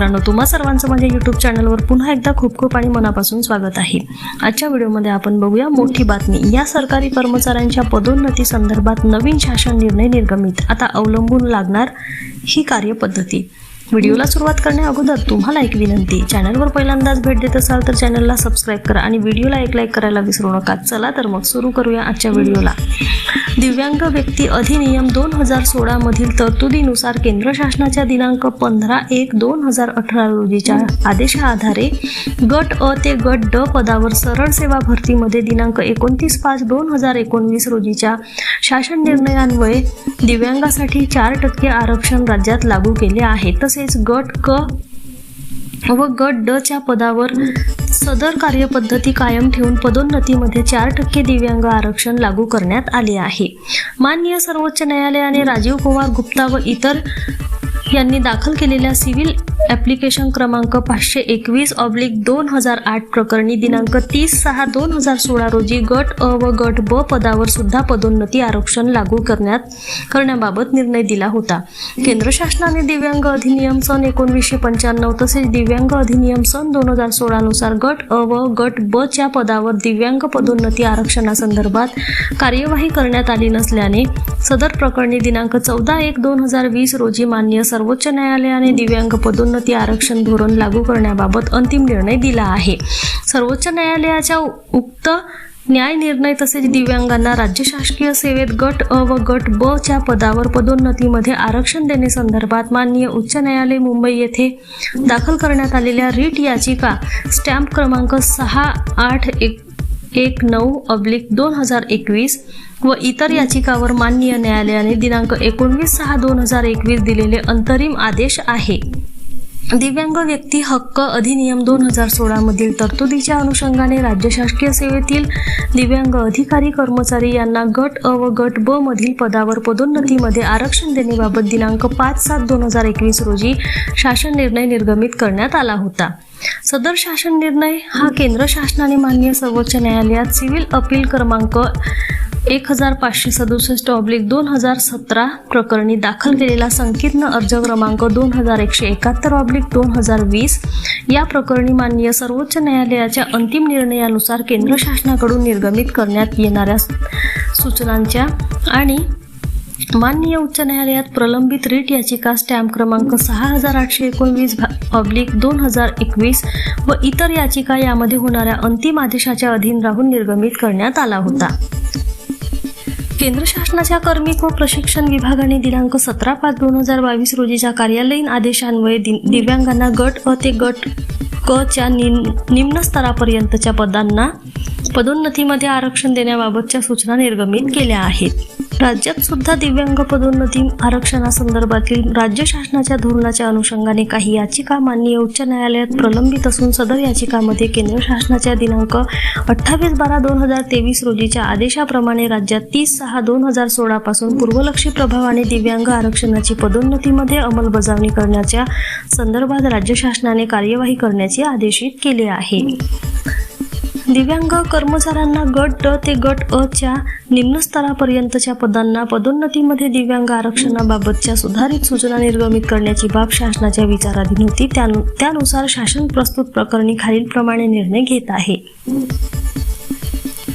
मित्रांनो तुम्हा सर्वांचं माझ्या युट्यूब चॅनलवर पुन्हा एकदा खूप खूप आणि मनापासून स्वागत आहे. आजच्या व्हिडिओमध्ये आपण बघूया मोठी बातमी. या सरकारी कर्मचाऱ्यांच्या पदोन्नती संदर्भात नवीन शासन निर्णय निर्गमित. आता अवलंबून लागणार ही कार्यपद्धती. व्हिडिओला सुरुवात करण्या अगोदर तुम्हाला एक विनंती चॅनलवर पहिल्यांदाच भेट देत असाल तर चॅनलला सबस्क्राईब करा आणि व्हिडिओला एक लाईक करायला विसरू नका. चला तर मग सुरू करूया आजच्या व्हिडिओला. दिव्यांग व्यक्ती अधिनियम दोन हजार सोळा मधील तरतुदीनुसार केंद्र शासनाच्या दिनांक पंधरा एक दोन हजार अठरा रोजीच्या आदेशाआधारे गट अ ते गट ड पदावर सरळ सेवा भरतीमध्ये दिनांक एकोणतीस पाच दोन हजार एकोणवीस रोजीच्या शासन निर्णयान्वये दिव्यांगासाठी चार टक्के आरक्षण राज्यात लागू केले आहे. तसेच गट क व गट ड च्या पदावर सदर कार्यपद्धती कायम ठेवून पदोन्नतीमध्ये चार टक्के दिव्यांग आरक्षण लागू करण्यात आले आहे. माननीय सर्वोच्च न्यायालयाने राजीव कुमार गुप्ता व इतर यांनी दाखल केलेल्या सिव्हिल ॲप्लिकेशन क्रमांक पाचशे एकवीस ऑब्लिक दोन हजार आठ प्रकरणी दिनांक तीस सहा दोन हजार सोळा रोजी गट अ व गट ब पदावर सुद्धा पदोन्नती आरक्षण लागू करण्यात करण्याबाबत निर्णय दिला होता. केंद्र शासनाने दिव्यांग अधिनियम सन एकोणवीसशे पंच्याण्णव तसेच दिव्यांग अधिनियम सन दोन हजार सोळानुसार गट अ व गट ब च्या पदावर दिव्यांग पदोन्नती आरक्षणासंदर्भात कार्यवाही करण्यात आली नसल्याने सदर प्रकरणी दिनांक चौदा एक दोन हजार वीस रोजी मान्य सर्वोच्च न्यायालयाने दिव्यांग पदोन्नती आरक्षण धोरण लागू करण्याबाबत अंतिम निर्णय दिला आहे. सर्वोच्च न्यायालयाच्या उक्त न्याय निर्णय तसेच दिव्यांगांना राज्य शासकीय सेवेत गट अ व गट ब च्या पदावर पदोन्नतीमध्ये आरक्षण देण्यासंदर्भात माननीय उच्च न्यायालय मुंबई येथे दाखल करण्यात आलेल्या रीट याचिका स्टॅम्प क्रमांक सहा आठ एक एक नऊ अब्लिक दोन हजार एकवीस व इतर याचिकावर माननीय न्यायालयाने दिनांक एकोणवीस सहा दोन हजार एकवीस दिलेले अंतरिम आदेश आहे. दिव्यांग व्यक्ती हक्क अधिनियम दोन हजार सोळामधील तरतुदीच्या अनुषंगाने राज्य शासकीय सेवेतील दिव्यांग अधिकारी कर्मचारी यांना गट अ व गट ब मधील पदावर पदोन्नतीमध्ये आरक्षण देण्याबाबत दिनांक पाच सात दोन हजार एकवीस रोजी शासन निर्णय निर्गमित करण्यात आला होता. सदर शासन निर्णय हा केंद्र शासनाने मान्य सर्वोच्च न्यायालयात सिव्हिल अपील क्रमांक एक हजार पाचशे सदुसष्ट ऑब्लिक दोन हजार सतरा प्रकरणी दाखल केलेला संकीर्ण अर्ज क्रमांक दोन हजार एकशे एकाहत्तर ऑब्लिक दोन हजार वीस या प्रकरणी माननीय सर्वोच्च न्यायालयाच्या अंतिम निर्णयानुसार केंद्र शासनाकडून निर्गमित करण्यात येणाऱ्या सूचनांच्या आणि माननीय उच्च न्यायालयात प्रलंबित रीट याचिका स्टॅम्प क्रमांक सहा हजार आठशे एकोणवीस ऑब्लिक दोन हजार एकवीस व इतर याचिका यामध्ये होणाऱ्या अंतिम आदेशाच्या अधीन राहून निर्गमित करण्यात आला होता. केंद्र शासनाच्या कार्मिक व प्रशिक्षण विभागाने दिनांक सतरा पाच दोन हजार बावीस रोजीच्या कार्यालयीन आदेशान्वये दि- दिव्यांगांना गट अ ते गट क च्या निम्न स्तरापर्यंतच्या पदांना पदोन्नतीमध्ये आरक्षण देण्याबाबतच्या सूचना निर्गमित केल्या आहेत. राज्यात सुद्धा दिव्यांग पदोन्नती आरक्षणासंदर्भातील राज्य शासनाच्या धोरणाच्या अनुषंगाने काही याचिका माननीय उच्च न्यायालयात प्रलंबित असून सदर याचिकामध्ये केंद्र शासनाच्या दिनांक अठ्ठावीस बारा दोन हजार तेवीस रोजीच्या आदेशाप्रमाणे राज्यात तीस सहा दोन हजार सोळा पासून पूर्वलक्षी प्रभावाने दिव्यांग आरक्षणाची पदोन्नतीमध्ये अंमलबजावणी करण्याच्या संदर्भात राज्य शासनाने कार्यवाही करण्याचे आदेशित केले आहे. दिव्यांग कर्मचाऱ्यांना गट ड ते गट अ च्या निम्न स्तरापर्यंतच्या पदांना पदोन्नतीमध्ये दिव्यांग आरक्षणाबाबतच्या सुधारित सूचना निर्गमित करण्याची बाब शासनाच्या विचाराधीन होती. त्यानु त्यानुसार शासन प्रस्तुत प्रकरणी खालीलप्रमाणे निर्णय घेत आहे.